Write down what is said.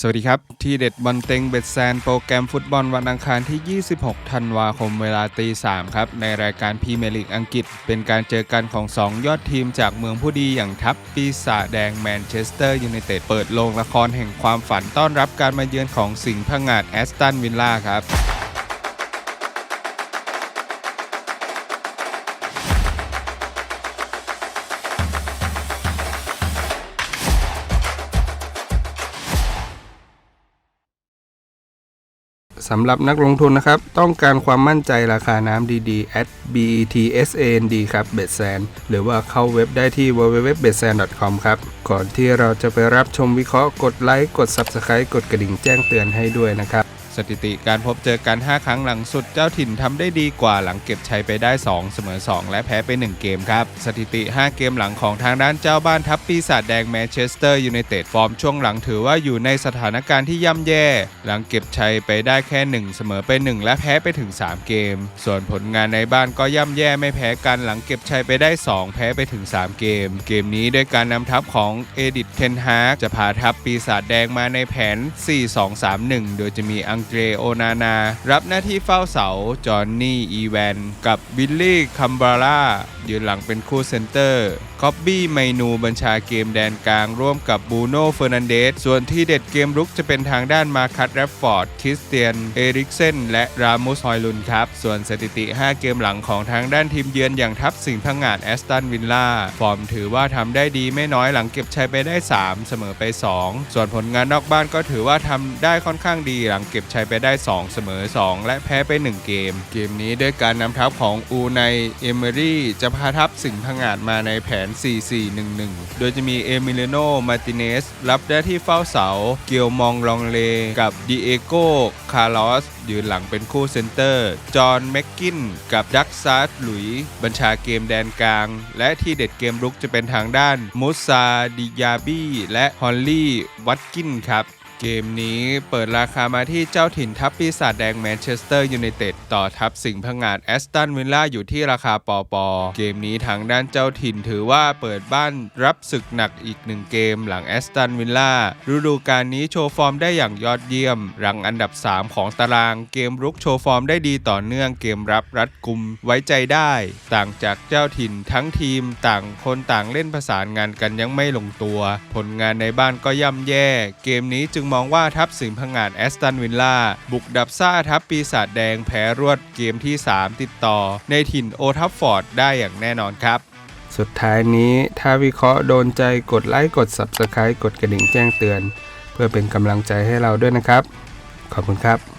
สวัสดีครับ ที่เด็ดบอลเต็งเบ็ดแซนโปรแกรมฟุตบอลวันอังคารที่ 26 ธันวาคมเวลาตี3ครับ ในรายการพรีเมียร์ลีกอังกฤษ เป็นการเจอกันของ 2 ยอดทีมจากเมืองผู้ดีอย่างทัพปีศาจแดงแมนเชสเตอร์ยูไนเต็ดเปิดโรงละครแห่งความฝันต้อนรับการมาเยือนของสิงห์ผงาดแอสตันวิลล่าครับ สำหรับนักลงทุนนะครับ ต้องการความมั่นใจราคาน้ำดีๆ at betsand ครับเบ s แซนหรือว่าเข้าเว็บได้ที่ www.betsan.com ครับ ก่อนที่เราจะไปรับชมวิเคราะห์กดไลค์ กด Subscribe กดกระดิ่งแจ้งเตือนให้ด้วยนะครับ สถิติการพบเจอกัน 5 ครั้งหลังสุดเจ้าถิ่นทำได้ดีกว่าหลังเก็บชัยไปได้ 2 เสมอ 2 และแพ้ไป 1 เกมครับ สถิติ 5 เกมหลังของทางด้านเจ้าบ้านทัพปีศาจแดงแมนเชสเตอร์ยูไนเต็ดฟอร์มช่วงหลังถือว่าอยู่ในสถานการณ์ที่ย่ำแย่ หลังเก็บชัยไปได้แค่ 1 เสมอไป 1 และแพ้ไปถึง 3 เกม ส่วนผลงานในบ้านก็ย่ำแย่ไม่แพ้กันหลังเก็บชัยไปได้ 2 แพ้ไปถึง 3 เกม เกมนี้ด้วยการนำทัพของเอดิทเทนฮากจะพาทัพปีศาจแดงมาในแผน 4-2-3-1 โดยจะมีอังเดรโอนานา รับหน้าที่เฝ้าเสา จอห์นนี่อีแวน กับบิลลี่คัมบาร่ายืนหลังเป็นคู่เซนเตอร์คอบบี้ไมนูบัญชาเกมแดนกลางร่วมกับบูโน่เฟอร์นันเดส ส่วนที่เด็ดเกมรุกจะเป็นทางด้านมาคัตแรฟฟอร์ด คริสเตียน เอริกเซน และรามุสฮอยลุนครับ ส่วนสถิติ 5 เกมหลังของทางด้านทีมเยือนอย่างทัพสิงห์พังงาดแอสตันวิลล่า ฟอร์มถือว่าทำได้ดีไม่น้อยหลังเก็บชัยไปได้ 3 เสมอไป 2 ส่วนผลงานนอกบ้านก็ถือว่าทำได้ค่อนข้างดีหลังเก็บชัยไปได้ 2 เสมอ 2 และแพ้ไป 1 เกม เกมนี้ด้วยการนำทัพของอูไนเอเมอรี่จะพาทัพสิงห์พังงาดมาในแผน 4-4-1-1 โดยจะมีเอมิเลโนมาติเนสรับหน้ที่เฝ้าเสา เกียวมองลองเล กับดิเอโกคาร์ลอสยืนหลังเป็นคู่เซนเตอร์ จอห์นแม็กกิน กับดักซาร์หลุย บัญชาเกมแดนกลาง และที่เด็ดเกมรุกจะเป็นทางด้านมุซาดิยาบี้และฮอลลี่วัตกินครับ เกมนี้เปิดราคามาที่เจ้าถิ่นทัพปีศาจแดงแมนเชสเตอร์ยูไนเต็ดต่อทัพสิงห์พงาดแอสตันวิลล่าอยู่ที่ราคาปอปอเกมนี้ทางด้านเจ้าถิ่นถือว่าเปิดบ้านรับศึกหนักอีกหนึ่งเกมหลังแอสตันวิลล่าฤดูกาลนี้โชว์ฟอร์มได้อย่างยอดเยี่ยม รังอันดับ 3 ของตารางเกมรุกโชว์ฟอร์มได้ดีต่อเนื่องเกมรับรัดกุมไว้ใจได้ ต่างจากเจ้าถิ่นทั้งทีมต่างคนต่างเล่นประสานงานกันยังไม่ลงตัว ผลงานในบ้านก็ย่ำแย่ เกมนี้จึงมองว่าทัพสิงห์พังงาดแอสตันวิลล่าบุกดับซ่าทัพปีศาจแดงแพ้รวดเกมที่ 3 ติดต่อ ในถิ่นโอทัฟฟอร์ดได้อย่างแน่นอนครับสุดท้ายนี้ถ้าวิเคราะห์โดนใจกดไลค์กด Subscribe กดกระดิ่งแจ้งเตือน เพื่อเป็นกำลังใจให้เราด้วยนะครับ ขอบคุณครับ